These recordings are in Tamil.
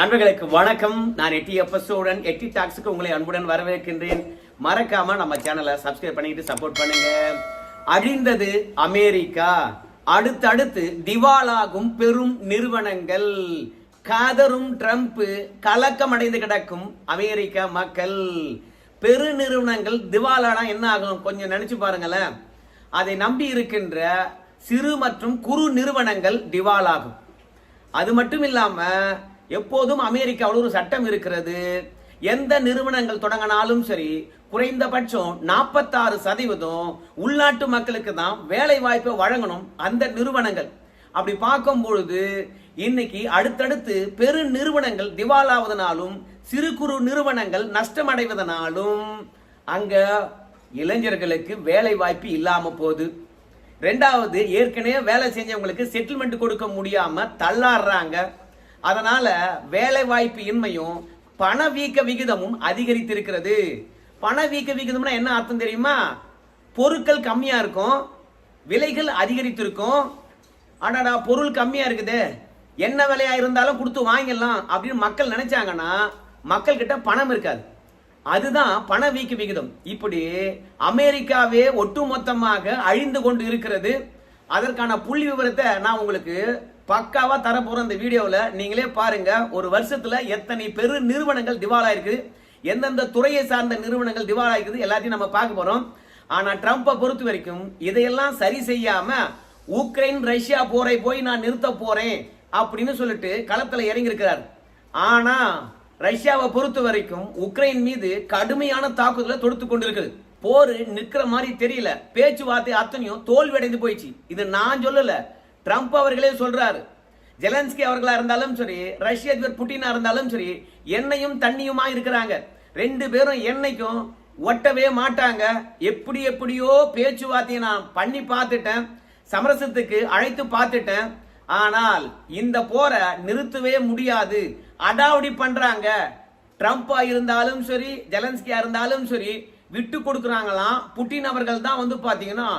நண்பர்களுக்கு வணக்கம். நான் எட்டி எபிசோடன் எட்டி டாக்ஸுக்கு உங்களை அன்புடன் வரவேற்கின்றேன். மறக்காம நம்ம சேனலை சப்ஸ்கிரைப் பண்ணிட்டு சப்போர்ட் பண்ணுங்க. அழிந்தது அமெரிக்கா. அடுத்தடுத்து திவாலாகும் பெரும் நிறுவனங்கள். காதரும் ட்ரம்ப் கலக்கம் அடைந்து கிடக்கும் அமெரிக்க மக்கள். பெரு நிறுவனங்கள் திவாலானா என்ன ஆகும் கொஞ்சம் நினைச்சு பாருங்களேன். அதை நம்பி இருக்கின்ற சிறு மற்றும் குறு நிறுவனங்கள் திவாலாகும். அது மட்டும் இல்லாமல் எப்போதும் அமெரிக்காவில் ஒரு சட்டம் இருக்கிறது. எந்த நிறுவனங்கள் தொடங்கினாலும் சரி குறைந்தபட்சம் நாற்பத்தாறு சதவீதம் உள்நாட்டு மக்களுக்கு தான் வேலை வாய்ப்பை வழங்கணும் அந்த நிறுவனங்கள். அப்படி பார்க்கும் பொழுது இன்னைக்கு அடுத்தடுத்து பெரு நிறுவனங்கள் திவாலாவதனாலும் சிறு குறு நிறுவனங்கள் நஷ்டமடைவதனாலும் அங்க இளைஞர்களுக்கு வேலை வாய்ப்பு இல்லாம போகுது. ரெண்டாவது ஏற்கனவே வேலை செஞ்சவங்களுக்கு செட்டில்மெண்ட் கொடுக்க முடியாம தள்ளாடுறாங்க. அதனால வேலை வாய்ப்பு இன்மையும் பணவீக்க விகிதமும் அதிகரித்திருக்கிறது. பணவீக்க விகிதம்னா என்ன அர்த்தம் தெரியுமா? பொருட்கள் கம்மியா இருக்கும் விலைகள் அதிகரித்திருக்கும். அடடா பொருள் கம்மியா இருக்குது. என்ன விலையா இருந்தாலும் கொடுத்து வாங்கிடலாம் அப்படின்னு மக்கள் நினைச்சாங்கன்னா மக்கள் கிட்ட பணம் இருக்காது. அதுதான் பணவீக்க விகிதம். இப்படி அமெரிக்காவே ஒட்டுமொத்தமாக அழிந்து கொண்டு இருக்கிறது. அதற்கான புள்ளி விவரத்தை நான் உங்களுக்கு பக்காவா தர போறேன் இந்த வீடியோல நீங்களே பாருங்க. ஒரு வருஷத்துல எத்தனை பெரு நிறுவனங்கள் திவாலா இருக்குது எந்தெந்த துறையை சார்ந்த நிறுவனங்கள் திவாலா இருக்குது எல்லாத்தையும் நம்ம பார்க்க போறோம். ஆனா ட்ரம்ப்பை பொறுத்த வரைக்கும் இதையெல்லாம் சரி செய்யாம உக்ரைன் ரஷ்யா போரை போய் நான் நிறுத்த போறேன் அப்படின்னு சொல்லிட்டு களத்துல இறங்கியிருக்கிறார். ஆனா ரஷ்யாவை பொறுத்த வரைக்கும் உக்ரைன் மீது கடுமையான தாக்குதலை தொடுத்து கொண்டிருக்குது போர் நிக்கிற மாதிரி தெரியல. பேச்சுவார்த்தை அத்தனையும் தோல்வி அடைந்து போயிடுச்சு. இது நான் சொல்லல. ட்ரம்ப் அவர்களே சொல்றாரு. ஜெலன்ஸ்கி அவர்களா இருந்தாலும் சரி ரஷ்ய அதிபர் புட்டினா இருந்தாலும் சரி எண்ணெயும் தண்ணியுமா இருக்கிறாங்க. ரெண்டு பேரும் என்னைக்கும் ஒட்டவே மாட்டாங்க. எப்படி எப்படியோ பேச்சுவார்த்தையை நான் பண்ணி பார்த்துட்டேன். சமரசத்துக்கு அழைத்து பார்த்துட்டேன். ஆனால் இந்த போரை நிறுத்தவே முடியாது. அடாவடி பண்றாங்க. ட்ரம்ப்பா இருந்தாலும் சரி ஜெலன்ஸ்கியா இருந்தாலும் சரி விட்டு கொடுக்குறாங்களாம். புட்டின் அவர்கள் தான் வந்து பார்த்தீங்கன்னா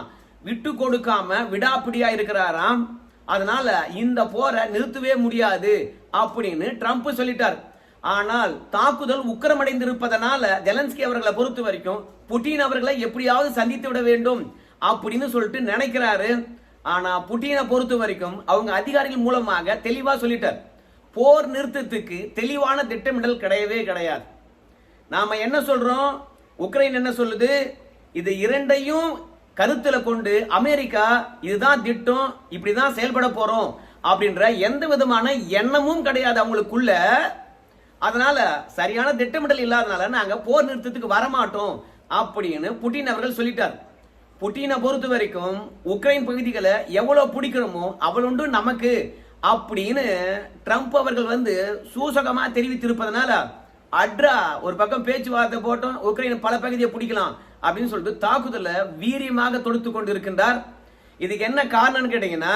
விட்டு கொடுக்காம விடாப்பிடியா இருக்கிறாராம். அதனால இந்த போரை நிறுத்தவே முடியாது அப்படின்னு ட்ரம்ப் சொல்லிட்டார். ஆனால் தாக்குதல் உக்கிரமடைந்திருப்பதனால ஜெலன்ஸ்கி அவர்களை பொறுத்த வரைக்கும் புட்டின் அவர்களை எப்படியாவது சந்தித்து விட வேண்டும் அப்படின்னு சொல்லிட்டு நினைக்கிறாரு. ஆனா புட்டினை பொறுத்த வரைக்கும் அவங்க அதிகாரிகள் மூலமாக தெளிவா சொல்லிட்டார். போர் நிறுத்தத்துக்கு தெளிவான திட்டமிடல் கிடையவே கிடையாது. நாம என்ன சொல்றோம்? உக்ரைன் என்ன சொல்லுது? இது இரண்டையும் கருத்துல கொண்டு அமெரிக்கா இதுதான் திட்டம் இப்படிதான் செயல்பட போறோம் அப்படின்ற எந்த விதமான எண்ணமும் கிடையாது அவங்களுக்குள்ள. அதனால சரியான திட்டமிடல் இல்லாதனால நாங்க போர் நிறுத்தத்துக்கு வரமாட்டோம் அப்படின்னு புட்டின் அவர்கள் சொல்லிட்டார். புட்டினை பொறுத்த வரைக்கும் உக்ரைன் பகுதிகளை எவ்வளவு பிடிக்கிறோமோ அவ்வளோண்டு நமக்கு அப்படின்னு ட்ரம்ப் அவர்கள் வந்து சூசகமா தெரிவித்திருப்பதனால அட்ரா ஒரு பக்கம் பேச்சுவார்த்தை போட்டோம் உக்ரைன் பல பகுதியை பிடிக்கலாம் அப்படின்னு சொல்லிட்டு தாக்குதலை வீரியமாக தொடுத்து கொண்டு இருக்கின்றார் இதுக்கு என்ன காரணம்னு கேட்டீங்கன்னா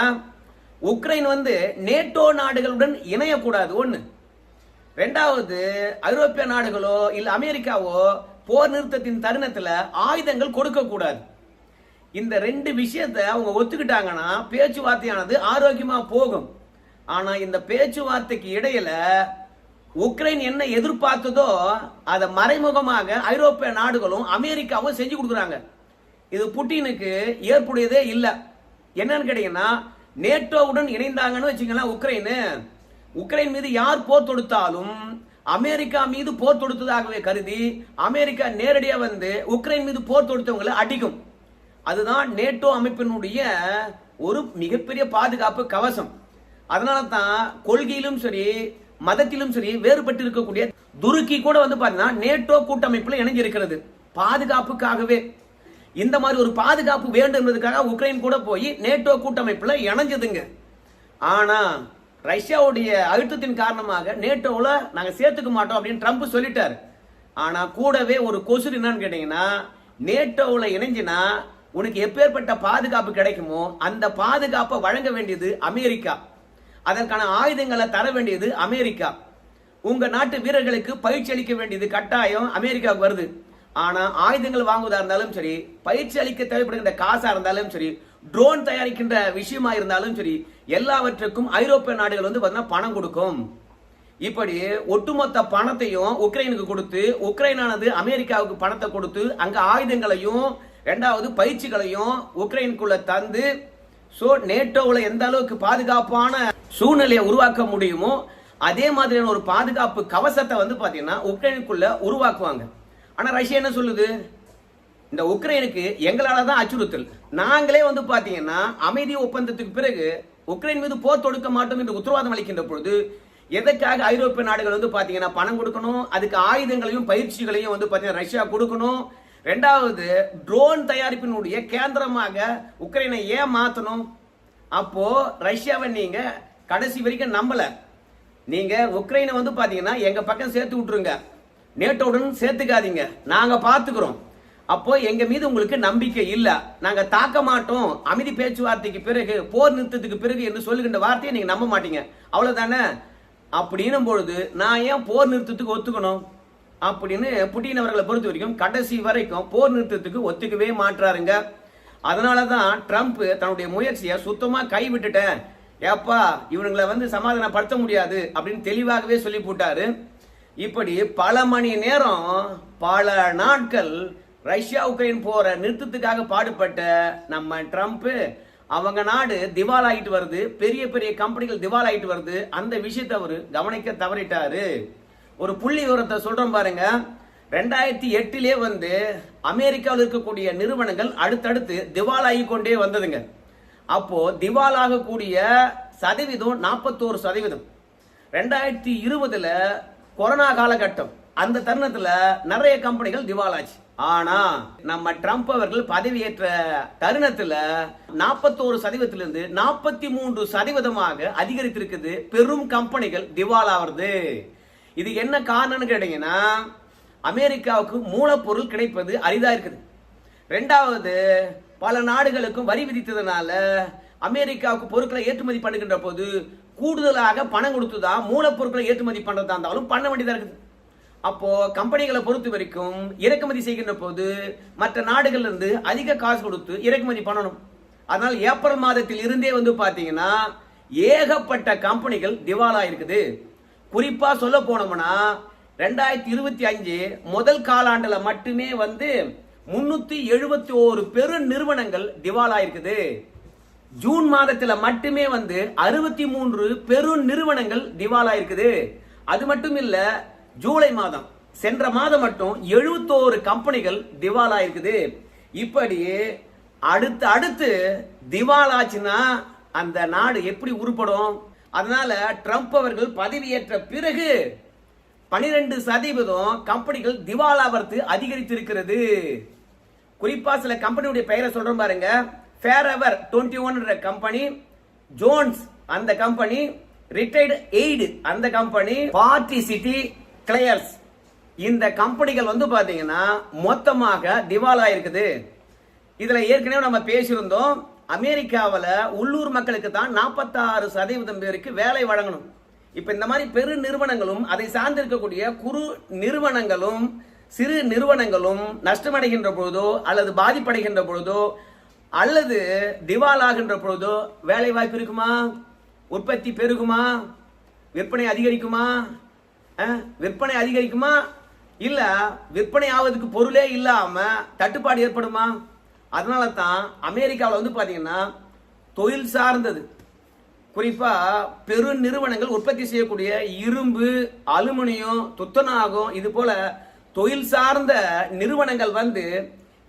உக்ரைன் வந்து நேட்டோ நாடுகளுடன் இணையக்கூடாது ஒண்ணு. ரெண்டாவது ஐரோப்பிய நாடுகளோ இல்ல அமெரிக்காவோ போர் நிறுத்தத்தின் தருணத்துல ஆயுதங்கள் கொடுக்க கூடாது இந்த ரெண்டு விஷயத்தை அவங்க ஒத்துக்கிட்டாங்கன்னா பேச்சுவார்த்தையானது ஆரோக்கியமா போகும். ஆனா இந்த பேச்சுவார்த்தைக்கு இடையில உக்ரைன் என்ன எதிர்பார்த்ததோ அதை மறைமுகமாக ஐரோப்பிய நாடுகளும் அமெரிக்காவும் செஞ்சு கொடுக்குறாங்க. இது புட்டினுக்கு ஏற்புடையதே இல்லை. என்னன்னு கேட்டீங்கன்னா நேட்டோவுடன் இணைந்தாங்கன்னு வச்சுக்கலாம் உக்ரைனு. உக்ரைன் மீது யார் போர் தொடுத்தாலும் அமெரிக்கா மீது போர் தொடுத்ததாகவே கருதி அமெரிக்கா நேரடியாக வந்து உக்ரைன் மீது போர் தொடுத்தவங்களை அடிக்கும். அதுதான் நேட்டோ அமைப்பினுடைய ஒரு மிகப்பெரிய பாதுகாப்பு கவசம். அதனால தான் கொள்கையிலும் சரி மதத்திலும் சரி வேறுபட்டு இருக்கக்கூடிய துருக்கி கூட வந்து பாத்தீங்கன்னா நேட்டோ கூட்டமைப்புல இணைஞ்சிருக்கிறது. பாதுகாப்புக்காகவே. இந்த மாதிரி ஒரு பாதுகாப்பு வேண்டும்ன்றதுக்காக உக்ரைன் கூட போய் நேட்டோ கூட்டமைப்புல இணைஞ்சதுங்க. ஆனா ரஷ்யாவுடைய அழுத்தத்தின் காரணமாக நேட்டோவில் நாங்கள் சேர்த்துக்க மாட்டோம் அப்படின்னு ட்ரம்ப் சொல்லிட்டார். ஆனால் கூடவே ஒரு கொசு என்னன்னு கேட்டீங்கன்னா நேட்டோவில் இணைஞ்சினா உனக்கு எப்பேற்பட்ட பாதுகாப்பு கிடைக்குமோ அந்த பாதுகாப்பை வழங்க வேண்டியது அமெரிக்கா. அதற்கான ஆயுதங்களை தர வேண்டியது அமெரிக்கா. உங்க நாட்டு வீரர்களுக்கு பயிற்சி அளிக்க வேண்டியது கட்டாயம் அமெரிக்காவுக்கு வருது. ஆனா ஆயுதங்கள் வாங்குவதா இருந்தாலும் சரி பயிற்சி அளிக்க தேவைப்படுகின்ற காசா இருந்தாலும் சரி ட்ரோன் தயாரிக்கின்ற விஷயமா இருந்தாலும் சரி எல்லாவற்றுக்கும் ஐரோப்பிய நாடுகள் வந்து பார்த்தீங்கன்னா பணம் கொடுக்கும். இப்படி ஒட்டுமொத்த பணத்தையும் உக்ரைனுக்கு கொடுத்து உக்ரைனானது அமெரிக்காவுக்கு பணத்தை கொடுத்து அங்க ஆயுதங்களையும் ரெண்டாவது பயிற்சிகளையும் உக்ரைனுக்குள்ள தந்து சோ நேட்டோவில் எந்த அளவுக்கு பாதுகாப்பான சூழ்நிலையை உருவாக்க முடியுமோ அதே மாதிரியான ஒரு பாதுகாப்பு கவசத்தை வந்து பார்த்தீங்கன்னா உக்ரைனுக்குள்ள உருவாக்குவாங்க. ஆனால் ரஷ்யா என்ன சொல்லுது? இந்த உக்ரைனுக்கு எங்களால் தான் அச்சுறுத்தல். நாங்களே வந்து பார்த்தீங்கன்னா அமைதி ஒப்பந்தத்துக்கு பிறகு உக்ரைன் மீது போர் தொடுக்க மாட்டோம் என்று உத்தரவாதம் அளிக்கின்ற பொழுது எதற்காக ஐரோப்பிய நாடுகள் வந்து பார்த்தீங்கன்னா பணம் கொடுக்கணும் அதுக்கு ஆயுதங்களையும் பயிற்சிகளையும் வந்து பார்த்தீங்கன்னா ரஷ்யா கொடுக்கணும். ரெண்டாவது ட்ரோன் தயாரிப்பினுடைய கேந்திரமாக உக்ரைனை ஏன் மாற்றணும் அப்போ ரஷ்யாவை நீங்கள் கடைசி வரைக்கும் நம்பல. நீங்க உக்ரைனை வந்து பாத்தீங்கன்னா எங்க பக்கம் சேர்த்து விட்டுருங்க. நேட்டோடன் சேர்த்துக்காதீங்க. நாங்க பாத்துக்கிறோம். அப்போ எங்க மீது உங்களுக்கு நம்பிக்கை இல்ல. நாங்க தாக்க மாட்டோம். அமைதி பேச்சுவார்த்தைக்கு பிறகு போர் நிறுத்தத்துக்கு பிறகு என்று சொல்லுகின்ற வார்த்தையை நீங்க நம்ப மாட்டீங்க. அவ்வளவுதானே? அப்படின்னும் பொழுது நான் ஏன் போர் நிறுத்தத்துக்கு ஒத்துக்கணும்? அப்படின்னு புட்டின் அவர்களை பொறுத்த வரைக்கும் கடைசி வரைக்கும் போர் நிறுத்தத்துக்கு ஒத்துக்கவே மாட்டாருங்க அதனால தான் ட்ரம்ப் தன்னுடைய முயற்சியை சுத்தமா கைவிட்டுட்டேன். ஏப்பா இவனுங்களை வந்து சமாதானப்படுத்த முடியாது அப்படின்னு தெளிவாகவே சொல்லி போட்டாரு. இப்படி பல மணி நேரம் பல நாட்கள் ரஷ்யா உக்ரைன் போற நிறுத்தத்துக்காக பாடுபட்ட நம்ம ட்ரம்ப் அவங்க நாடு திவால் ஆகிட்டு வருது. பெரிய பெரிய கம்பெனிகள் திவால் ஆகிட்டு வருது. அந்த விஷயத்தை அவர் கவனிக்க தவறிட்டாரு. ஒரு புள்ளி விவரத்தை சொல்றோம் பாருங்க. ரெண்டாயிரத்தி எட்டிலே வந்து அமெரிக்காவில் இருக்கக்கூடிய நிறுவனங்கள் அடுத்தடுத்து திவால் ஆகி கொண்டே வந்ததுங்க. அப்போ திவால் ஆகக்கூடிய சதவீதம் நாற்பத்தோரு சதவீதம். ரெண்டாயிரத்தி இருபதுல கொரோனா காலகட்டம். அந்த தருணத்துல நிறைய கம்பெனிகள் திவால் ஆச்சு ஆனா நம்ம ட்ரம்ப் அவர்கள் பதவியேற்ற தருணத்துல நாற்பத்தோரு சதவீதத்திலிருந்து நாற்பத்தி மூன்று சதவீதமாக அதிகரித்திருக்குது பெரும் கம்பெனிகள் திவால் இது என்ன காரணம்னு கேட்டீங்கன்னா அமெரிக்காவுக்கு மூலப்பொருள் கிடைப்பது அரிதா இருக்குது. ரெண்டாவது பல நாடுகளுக்கும் வரி விதித்ததுனால அமெரிக்காவுக்கு பொருட்களை ஏற்றுமதி பண்ணுகின்ற போது கூடுதலாக பணம் கொடுத்து தான் மூலப்பொருட்களை ஏற்றுமதி பண்ணுறதா இருந்தாலும் பண்ண வேண்டியதாக இருக்குது. அப்போ கம்பெனிகளை பொறுத்த வரைக்கும் இறக்குமதி செய்கின்ற போது மற்ற நாடுகள்ல இருந்து அதிக காசு கொடுத்து இறக்குமதி பண்ணணும். அதனால் ஏப்ரல் மாதத்தில் இருந்தே வந்து பாத்தீங்கன்னா ஏகப்பட்ட கம்பெனிகள் திவாலா இருக்குது. குறிப்பா சொல்ல போனோம்னா ரெண்டாயிரத்தி இருபத்தி அஞ்சு முதல் காலாண்டுல மட்டுமே வந்து முன்னூத்தி எழுபத்தி ஓரு பெரு நிறுவனங்கள் திவாலா இருக்குது ஜூன் மாதத்துல மட்டுமே வந்து அறுபத்தி மூன்று பெரு நிறுவனங்கள் திவாலா இருக்குது அது மட்டும் இல்ல ஜூலை மாதம் சென்ற மாதம் மட்டும் எழுபத்தோரு கம்பெனிகள் திவாலா இருக்குது இப்படி அடுத்து அடுத்து திவாலாச்சுன்னா அந்த நாடு எப்படி உருப்படும்? அதனால ட்ரம்ப் அவர்கள் பதவியேற்ற பிறகு பனிரெண்டு சதவீதம் கம்பெனிகள் திவாலாவர்த்து அதிகரித்திருக்கிறது. குறிப்பா சில கம்பெனியுடைய பெயரை சொல்றோம் பாருங்க. Forever twenty one company Jones அந்த கம்பெனி ரிட்டையர்டு எய்டு அந்த கம்பெனி பார்ட்டி சிட்டி கிளையர்ஸ் இந்த கம்பெனிகள் வந்து பாத்தீங்கன்னா மொத்தமாக திவாலா இருக்குது. இதுல ஏற்கனவே நம்ம பேசியிருந்தோம் அமெரிக்காவில் உள்ளூர் மக்களுக்கு தான் நாற்பத்தாறு சதவீதம் பேருக்கு வேலை வழங்கணும். இப்போ இந்த மாதிரி பெரு நிறுவனங்களும் அதை சார்ந்திருக்கக்கூடிய குறு நிறுவனங்களும் சிறு நிறுவனங்களும் நஷ்டமடைகின்ற பொழுதோ அல்லது பாதிப்படைகின்ற பொழுதோ அல்லது திவாலாகின்ற பொழுதோ வேலை வாய்ப்பு இருக்குமா? உற்பத்தி பெருகுமா? விற்பனை அதிகரிக்குமா? விற்பனை அதிகரிக்குமா? இல்ல விற்பனை ஆவதுக்கு பொருளே இல்லாம தட்டுப்பாடு ஏற்படுமா? அதனால தான் அமெரிக்காவில் வந்து பாத்தீங்கன்னா தொழில் சார்ந்தது. குறிப்பா பெரு நிறுவனங்கள் உற்பத்தி செய்யக்கூடிய இரும்பு அலுமினியம் துத்தநாகம் இது போல தொழில் சார்ந்த நிறுவனங்கள் வந்து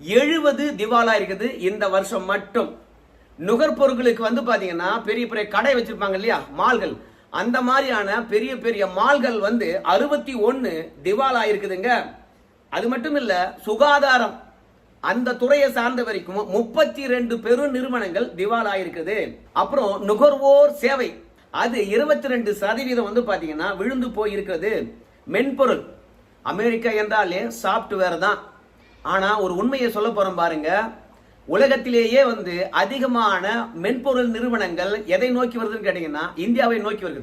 எழுபது திவாலா இருக்குது இந்த வருஷம் மட்டும். நுகர்பொருட்களுக்கு வந்து பாத்தீங்கன்னா பெரிய பெரிய கடை வச்சிருப்பாங்க இல்லையா? மால்கள். அந்த மாதிரியான பெரிய பெரிய மால்கள் வந்து அறுபத்தி ஒன்னு திவாலா இருக்குதுங்க. அது மட்டும் இல்ல சுகாதாரம். அந்த துறையை சார்ந்த வரைக்கும் முப்பத்தி ரெண்டு பெரு நிறுவனங்கள் திவாலா இருக்குது. அப்புறம் நுகர்வோர் சேவை. அது இருபத்தி ரெண்டு சதவீதம் வந்து பாத்தீங்கன்னா விழுந்து போயிருக்கிறது மென்பொருள். அமெரிக்கா என்றாலே சாப்ட்வேர் தான் ஆனால் ஒரு உண்மையை சொல்ல போகிறோம் பாருங்க. உலகத்திலேயே வந்து அதிகமான மென்பொருள் நிறுவனங்கள் எதை நோக்கி வருதுன்னு கேட்டீங்கன்னா இந்தியாவை நோக்கி வருது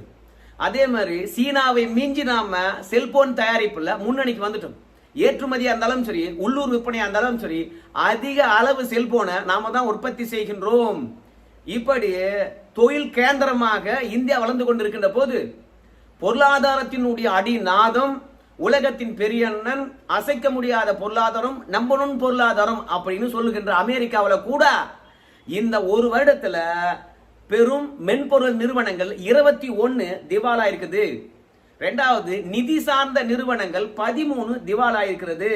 அதே மாதிரி சீனாவை மிஞ்சி நாம செல்போன் தயாரிப்புல முன்னணிக்கு வந்துட்டோம். ஏற்றுமதியாக இருந்தாலும் சரி உள்ளூர் விற்பனையாக இருந்தாலும் சரி அதிக அளவு செல்போனை நாம தான் உற்பத்தி செய்கின்றோம். இப்படி தொழில் கேந்திரமாக இந்தியா வளர்ந்து கொண்டிருக்கின்ற போது பொருளாதாரத்தினுடைய அடிநாதம் உலகத்தின் பெரிய அண்ணன் அசைக்க முடியாத பொருளாதாரம் நம்பணும் பொருளாதாரம் அப்படின்னு சொல்லுகின்ற அமெரிக்காவில் கூட இந்த ஒரு வருடத்தில் பெரும் மென்பொருள் நிறுவனங்கள் இருபத்தி ஒன்று திவாலா இருக்குது. ரெண்டாவது நிதி சார்ந்த நிறுவனங்கள் பதிமூணு திவாலா இருக்கிறது.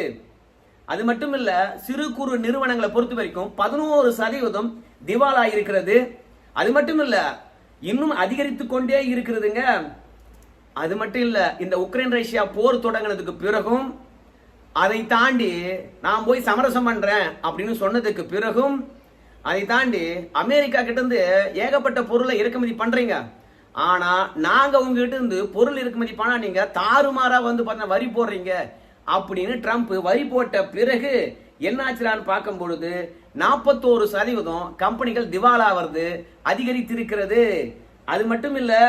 அது மட்டும் இல்ல சிறு குறு நிறுவனங்களை பொறுத்த வரைக்கும் பதினோரு சதவீதம் திவாலா இருக்கிறது. அது மட்டும் இல்ல இன்னும் அதிகரித்து கொண்டே இருக்கிறதுங்க. அது மட்டும் இல்ல இந்த உக்ரைன் ரஷ்யா போர் தொடங்கினதுக்கு பிறகும் அதை தாண்டி நான் போய் சமரசம் பண்றேன் அப்படின்னு சொன்னதுக்கு பிறகும் அதை தாண்டி அமெரிக்கா கிட்ட இருந்து ஏகப்பட்ட பொருளை இறக்குமதி பண்றீங்க. ஆனா நாங்க உங்ககிட்ட இருந்து பொருள் இறக்குமதி பண்ணா நீங்க தாறுமாறா வந்து பார்த்தா வரி போடுறீங்க அப்படின்னு ட்ரம்ப் வரி போட்ட பிறகு என்னாச்சுலான்னு பார்க்கும் பொழுது நாற்பத்தோரு சதவீதம் கம்பெனிகள் திவாலா வருது அதிகரித்திருக்கிறது. அது மட்டும் இல்லை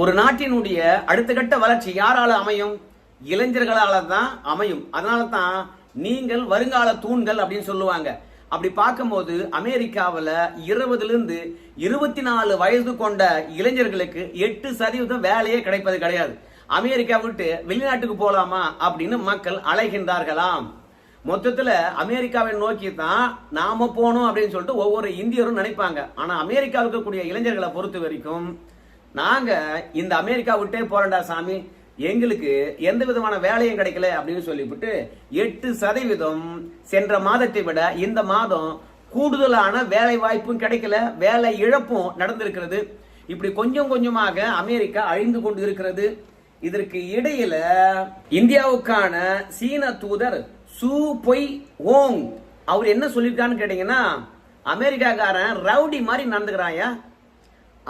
ஒரு நாட்டினுடைய அடுத்த கட்ட வளர்ச்சி யாரால அமையும்? இளைஞர்களால தான் அமையும். அதனால தான் நீங்கள் வருங்கால தூண்கள் அப்படின்னு சொல்லுவாங்க. அப்படி பார்க்கும்போது அமெரிக்காவில் இருபதுலேருந்து இருபத்தி நாலு வயது கொண்ட இளைஞர்களுக்கு எட்டு சதவீதம் வேலையே கிடைப்பது கிடையாது. அமெரிக்கா விட்டு வெளிநாட்டுக்கு போகலாமா அப்படின்னு மக்கள் அலைகின்றார்களாம். மொத்தத்தில் அமெரிக்காவை நோக்கி தான் நாம போகணும் அப்படின்னு சொல்லிட்டு ஒவ்வொரு இந்தியரும் நினைப்பாங்க. ஆனால் அமெரிக்காவில் இருக்கக்கூடிய இளைஞர்களை பொறுத்த வரைக்கும் நாங்க இந்த அமெரிக்கா விட்டே போறோம்டா சாமி. எங்களுக்கு எந்த விதமான வேலையும் கிடைக்கல அப்படின்னு சொல்லிவிட்டு எட்டு சதவீதம் சென்ற மாதத்தை விட இந்த மாதம் கூடுதலான வேலை வாய்ப்பும் கிடைக்கல வேலை இழப்பும் நடந்திருக்கிறது. இப்படி கொஞ்சம் கொஞ்சமாக அமெரிக்கா அழிந்து கொண்டு இருக்கிறது இதற்கு இடையில இந்தியாவுக்கான சீன தூதர் சு பொய் ஓங். அவர் என்ன சொல்லியிருக்கான்னு கேட்டீங்கன்னா அமெரிக்காக்காரன் ரவுடி மாதிரி நடந்துக்கிறாயா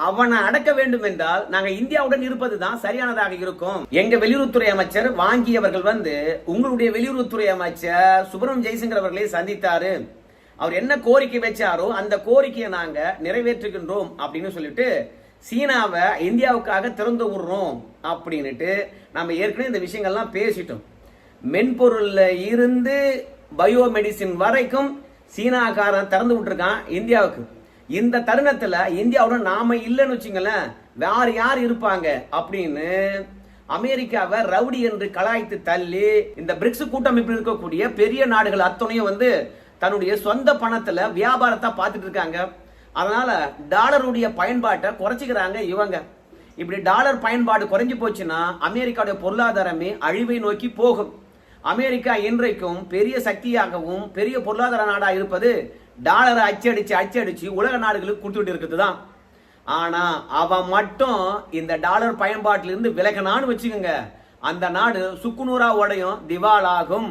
அவனை அடக்க வேண்டும் என்றால் நாங்க இந்தியாவுடன் இருப்பதுதான் சரியானதாக இருக்கும். எங்க வெளியுறவுத்துறை அமைச்சர் வாங்கியவர்கள் வந்து உங்களுடைய வெளியுறவுத்துறை அமைச்சர் சுப்பிரமணிய ஜெய்சங்கர் அவர்களை சந்தித்தாரு. அவர் என்ன கோரிக்கை வச்சாரோ அந்த கோரிக்கையை நாங்க நிறைவேற்றுகின்றோம் அப்படின்னு சொல்லிட்டு சீனாவை இந்தியாவுக்காக திறந்து விடுறோம் அப்படின்னுட்டு நம்ம ஏற்கனவே இந்த விஷயங்கள்லாம் பேசிட்டோம். மென்பொருள்ல இருந்து பயோமெடிசின் வரைக்கும் சீனாக்காரன் திறந்து விட்டுருக்கான் இந்தியாவுக்கு. இந்த தருணத்துல இந்தியாவோட நாம இல்லைன்னு வச்சுங்களேன் வேற யார் இருப்பாங்க அப்படின்னு அமெரிக்காவை ரவுடி என்று கலாய்த்து தள்ளி இந்த பிரிக்ஸ் கூட்டமைப்பில் இருக்கக்கூடிய பெரிய நாடுகள் அத்தனையும் வந்து தன்னுடைய சொந்த பணத்துல வியாபாரத்தை பார்த்துட்டு இருக்காங்க. அதனால டாலருடைய பயன்பாட்டை குறைச்சிக்கிறாங்க இவங்க. இப்படி டாலர் பயன்பாடு குறைஞ்சு போச்சுன்னா அமெரிக்காவுடைய பொருளாதாரமே அழிவை நோக்கி போகும். அமெரிக்கா இன்றைக்கும் பெரிய சக்தியாகவும் பெரிய பொருளாதார நாடாக இருப்பது டாலரை அச்சடிச்சு அச்சடிச்சு உலக நாடுகளுக்கு கொடுத்துட்டு இருக்கிறது தான் ஆனா அவன் மட்டும் இந்த டாலர் பயன்பாட்டிலிருந்து விலகனான்னு வச்சுக்கோங்க. அந்த நாடு சுக்குநூறா உடையும் திவாலாகும்.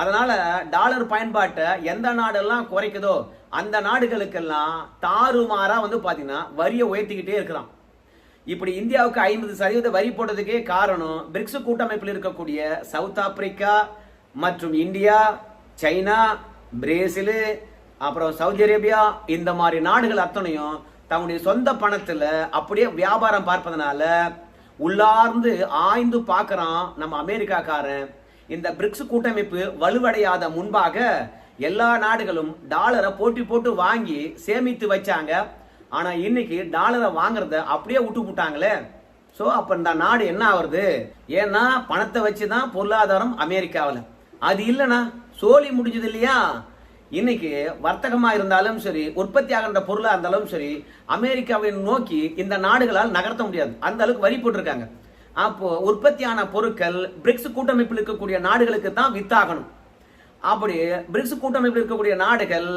அதனால டாலர் பயன்பாட்டை எந்த நாடெல்லாம் குறைக்குதோ அந்த நாடுகளுக்கெல்லாம் தாறுமாறா வந்து பாத்தீங்கன்னா வரியை உயர்த்திக்கிட்டே இருக்கிறான். இப்படி இந்தியாவுக்கு ஐம்பது சதவீத வரி போட்டதுக்கே காரணம் பிரிக்ஸ் கூட்டமைப்பில் இருக்கக்கூடிய சவுத் ஆப்பிரிக்கா மற்றும் இந்தியா சைனா பிரேசிலு அப்புறம் சவுதி அரேபியா இந்த மாதிரி நாடுகள் அத்தனையும் தங்களுடைய சொந்த பணத்துல அப்படியே வியாபாரம் பார்ப்பதனால உள்ளார்ந்து ஆய்ந்து பார்க்கறான் நம்ம அமெரிக்காக்காரன். இந்த பிரிக்ஸ் கூட்டமைப்பு வலுவடையாத முன்பாக எல்லா நாடுகளும் டாலரை போட்டி போட்டு வாங்கி சேமித்து வச்சாங்க. ஆனா இன்னைக்கு டாலரை வாங்குறத அப்படியே விட்டு போட்டாங்களே சோ அப்ப இந்த நாடு என்ன ஆகுறது? ஏன்னா பணத்தை வச்சுதான் பொருளாதாரம் அமெரிக்காவில். அது இல்லைனா சோலி முடிஞ்சது இல்லையா? இன்னைக்கு வர்த்தகமா இருந்தாலும் சரி உற்பத்தி ஆகின்ற பொருளா இருந்தாலும் சரி அமெரிக்காவை நோக்கி இந்த நாடுகளால் நகர்த்த முடியாது. அந்த அளவுக்கு வரி போட்டிருக்காங்க. அப்போ உற்பத்தியான பொருட்கள் பிரிக்ஸ் கூட்டமைப்பில் இருக்கக்கூடிய நாடுகளுக்கு தான் வித்தாகணும். அப்படி பிரிக்ஸ் கூட்டமைப்பில் இருக்கக்கூடிய நாடுகள்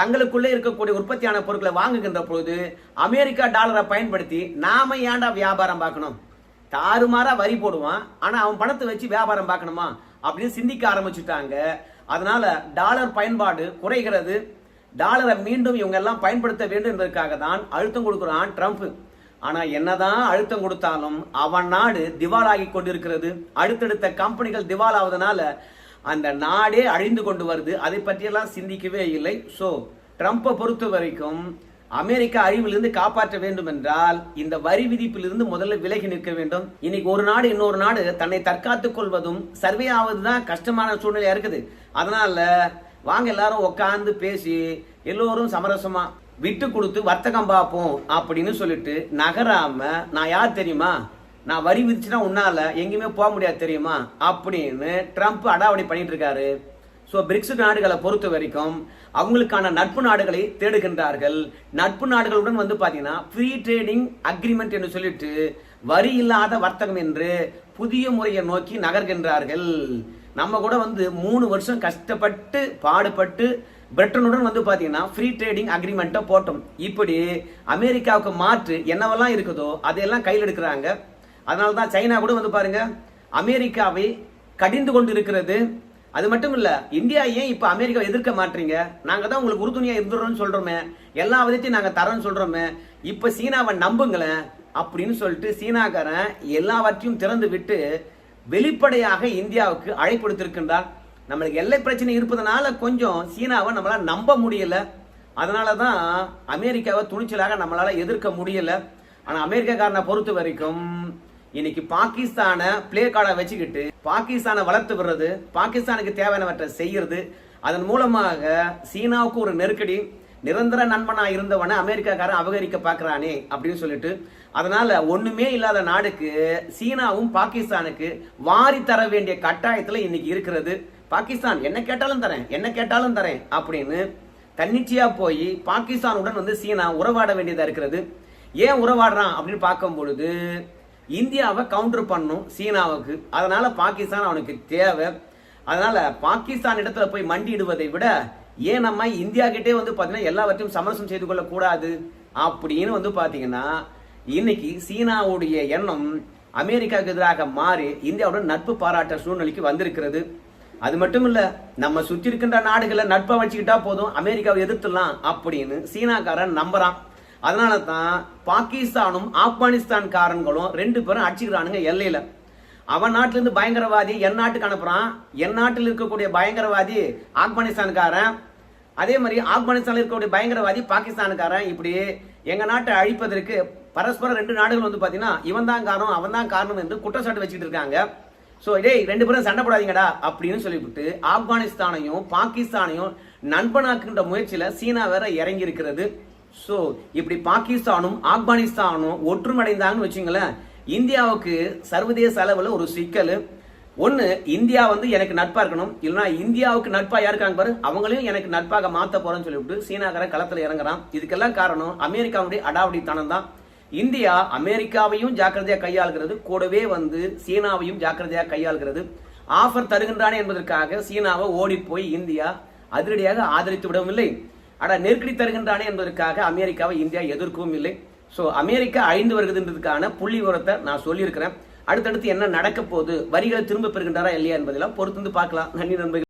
தங்களுக்குள்ளே இருக்கக்கூடிய உற்பத்தியான பொருட்களை வாங்குகின்ற பொழுது அமெரிக்கா டாலரை பயன்படுத்தி நாம ஏன்டா வியாபாரம் பார்க்கணும்? தாறுமாறா வரி போடுவான். ஆனா அவன் பணத்தை வச்சு வியாபாரம் பார்க்கணுமா? அப்படின்னு சிந்திக்க ஆரம்பிச்சுட்டாங்க. அதனால டாலர் பயன்பாடு குறைகிறது. டாலரை மீண்டும் இவங்க எல்லாம் பயன்படுத்த வேண்டும் என்பதற்காக தான் அழுத்தம் கொடுக்குறான் ட்ரம்ப். ஆனா என்னதான் அழுத்தம் கொடுத்தாலும் அவன் நாடு திவாலாகி கொண்டிருக்கிறது. அடுத்தடுத்த கம்பெனிகள் திவாலாவதனால அந்த நாடே அழிந்து கொண்டு வருது. அதை பற்றியெல்லாம் சிந்திக்கவே இல்லை. ஸோ ட்ரம்ப்பை பொறுத்த வரைக்கும் அமெரிக்கா அழிவிலிருந்து காப்பாற்ற வேண்டும் என்றால் இந்த வரி விதிப்பிலிருந்து முதல்ல விலகி நிற்க வேண்டும். இன்னைக்கு ஒரு நாடு இன்னொரு நாடு தன்னை தற்காத்துக் கொள்வதும் சர்வே ஆவதுதான் கஷ்டமான சூழ்நிலையா இருக்குது. அதனால வாங்க எல்லாரும் உட்காந்து பேசி எல்லோரும் சமரசமா விட்டு கொடுத்து வர்த்தகம் பார்ப்போம் அப்படின்னு சொல்லிட்டு நகராம நான் யார் தெரியுமா? நான் வரி விதிச்சுனா உன்னால எங்கேயுமே போக முடியாது தெரியுமா? அப்படின்னு ட்ரம்ப் அடாவடி பண்ணிட்டு இருக்காரு. ஸோ பிரிக்ஸ் நாடுகளை பொறுத்த வரைக்கும் அவங்களுக்கான நட்பு நாடுகளை தேடுகின்றார்கள். நட்பு நாடுகளுடன் வந்து பார்த்தீங்கன்னா ஃப்ரீ ட்ரேடிங் அக்ரிமெண்ட் என்று சொல்லிட்டு வரி இல்லாத வர்த்தகம் என்று புதிய முறையை நோக்கி நகர்கின்றார்கள். நம்ம கூட வந்து மூணு வருஷம் கஷ்டப்பட்டு பாடுபட்டு பிரிட்டனுடன் வந்து பார்த்தீங்கன்னா ஃப்ரீ ட்ரேடிங் அக்ரிமெண்ட்டை போட்டோம். இப்படி அமெரிக்காவுக்கு மாற்று என்னவெல்லாம் இருக்குதோ அதையெல்லாம் கையில் எடுக்கிறாங்க. அதனால தான் சைனா கூட வந்து பாருங்க அமெரிக்காவை கடிந்து கொண்டு இருக்கிறது அது மட்டும் இல்ல இந்தியா ஏன் இப்ப அமெரிக்காவை எதிர்க்க மாட்டீங்க? நாங்க தான் உங்களுக்கு உறுதுணையா இருந்துடுறோம்னு சொல்றோமே. எல்லா விதத்தையும் நாங்க தரோம்னு சொல்றோமே. இப்ப சீனாவை நம்புங்களேன் அப்படின்னு சொல்லிட்டு சீனாக்காரன் எல்லாவற்றையும் திறந்து விட்டு வெளிப்படையாக இந்தியாவுக்கு அழைப்பு விடுத்திருக்கின்றார் நம்மளுக்கு எல்லை பிரச்சனை இருப்பதனால கொஞ்சம் சீனாவை நம்மளால நம்ப முடியல. அதனால தான் அமெரிக்காவை துணிச்சலாக நம்மளால எதிர்க்க முடியல. ஆனா அமெரிக்காக்காரனை பொறுத்த வரைக்கும் இன்னைக்கு பாகிஸ்தானை பிளே கார்டை வச்சுக்கிட்டு பாகிஸ்தானை வளர்த்து விடுறது பாகிஸ்தானுக்கு தேவையானவற்றை செய்யறது அதன் மூலமாக சீனாவுக்கு ஒரு நெருக்கடி நிரந்தர நண்பனாக இருந்தவனை அமெரிக்காக்காரன் அபகரிக்க பார்க்குறானே அப்படின்னு சொல்லிட்டு அதனால ஒன்றுமே இல்லாத நாடுக்கு சீனாவும் பாகிஸ்தானுக்கு வாரி தர வேண்டிய கட்டாயத்தில் இன்னைக்கு இருக்கிறது. பாகிஸ்தான் என்ன கேட்டாலும் தரேன் என்ன கேட்டாலும் தரேன் அப்படின்னு தன்னிச்சையாக போய் பாகிஸ்தானுடன் வந்து சீனா உறவாட வேண்டியதாக இருக்கிறது. ஏன் உறவாடுறான் அப்படின்னு பார்க்கும் பொழுது இந்தியாவை கவுண்டர் பண்ணும் சீனாவுக்கு. அதனால பாகிஸ்தான் அவனுக்கு தேவை. அதனால பாகிஸ்தான் இடத்துல போய் மண்டியிடுவதை விட ஏன் நம்ம இந்தியா கிட்டே வந்து பார்த்தீங்கன்னா எல்லாவற்றையும் சமரசம் செய்து கொள்ளக்கூடாது? அப்படின்னு வந்து பார்த்தீங்கன்னா இன்னைக்கு சீனாவுடைய எண்ணம் அமெரிக்காவுக்கு எதிராக மாறி இந்தியாவுடன் நட்பு பாராட்ட சூழ்நிலைக்கு வந்திருக்கிறது. அது மட்டும் இல்லை நம்ம சுற்றி இருக்கின்ற நாடுகளை நட்பை வச்சுக்கிட்டா போதும் அமெரிக்காவை எதிர்த்துலாம் அப்படின்னு சீனாக்காரன் நம்புறான். அதனால தான் பாகிஸ்தானும் ஆப்கானிஸ்தான்காரன்களும் ரெண்டு பேரும் அடிச்சுக்கிறானுங்க எல்லையில. அவன் நாட்டுல இருந்து பயங்கரவாதி என் நாட்டுக்கு அனுப்புறான். என் நாட்டில் இருக்கக்கூடிய பயங்கரவாதி ஆப்கானிஸ்தான்காரன். அதே மாதிரி ஆப்கானிஸ்தானில் இருக்கக்கூடிய பயங்கரவாதி பாகிஸ்தானுக்காரன் இப்படி எங்க நாட்டை அழிப்பதற்கு பரஸ்பரம் ரெண்டு நாடுகள் வந்து பாத்தீங்கன்னா இவன் தான் காரணம் அவன் தான் காரணம் என்று குற்றச்சாட்டு வச்சுக்கிட்டு இருக்காங்க. ஸோ டேய் ரெண்டு பேரும் சண்டை போடாதீங்கடா அப்படின்னு சொல்லிவிட்டு ஆப்கானிஸ்தானையும் பாகிஸ்தானையும் நண்பனாக்குன்ற முயற்சியில சீனா வேற இறங்கி இருக்கிறது ஸோ இப்படி பாகிஸ்தானும் ஆப்கானிஸ்தானும் ஒற்றுமடைந்தாங்கன்னு வச்சுங்களேன் இந்தியாவுக்கு சர்வதேச அளவில் ஒரு சிக்கல். ஒன்று இந்தியா வந்து எனக்கு நட்பாக இருக்கணும். இல்லைன்னா இந்தியாவுக்கு நட்பாக யாருக்காங்க பாரு? அவங்களையும் எனக்கு நட்பாக மாற்ற போறேன்னு சொல்லிவிட்டு சீனாக்காரன் களத்தில் இறங்குறான். இதுக்கெல்லாம் காரணம் அமெரிக்காவுடைய அடாவடித்தனம் தான். இந்தியா அமெரிக்காவையும் ஜாக்கிரதையாக கையாளுகிறது. கூடவே வந்து சீனாவையும் ஜாக்கிரதையாக கையாளுகிறது. ஆஃபர் தருகின்றானே என்பதற்காக சீனாவை ஓடி போய் இந்தியா அதிரடியாக ஆதரித்து விடவும் ஆனால் அட நெருக்கடி தருகின்றானே என்பதற்காக அமெரிக்காவை இந்தியா எதிர்க்கவும் இல்லை. ஸோ அமெரிக்கா அழிந்து வருகிறதுன்றதுக்கான புள்ளி உரத்தை நான் சொல்லியிருக்கிறேன். அடுத்தடுத்து என்ன நடக்க போகுது? வரிகளை திரும்ப பெறுகின்றாரா இல்லையா என்பதெல்லாம் பொறுத்து பார்க்கலாம். நன்றி நண்பர்கள்.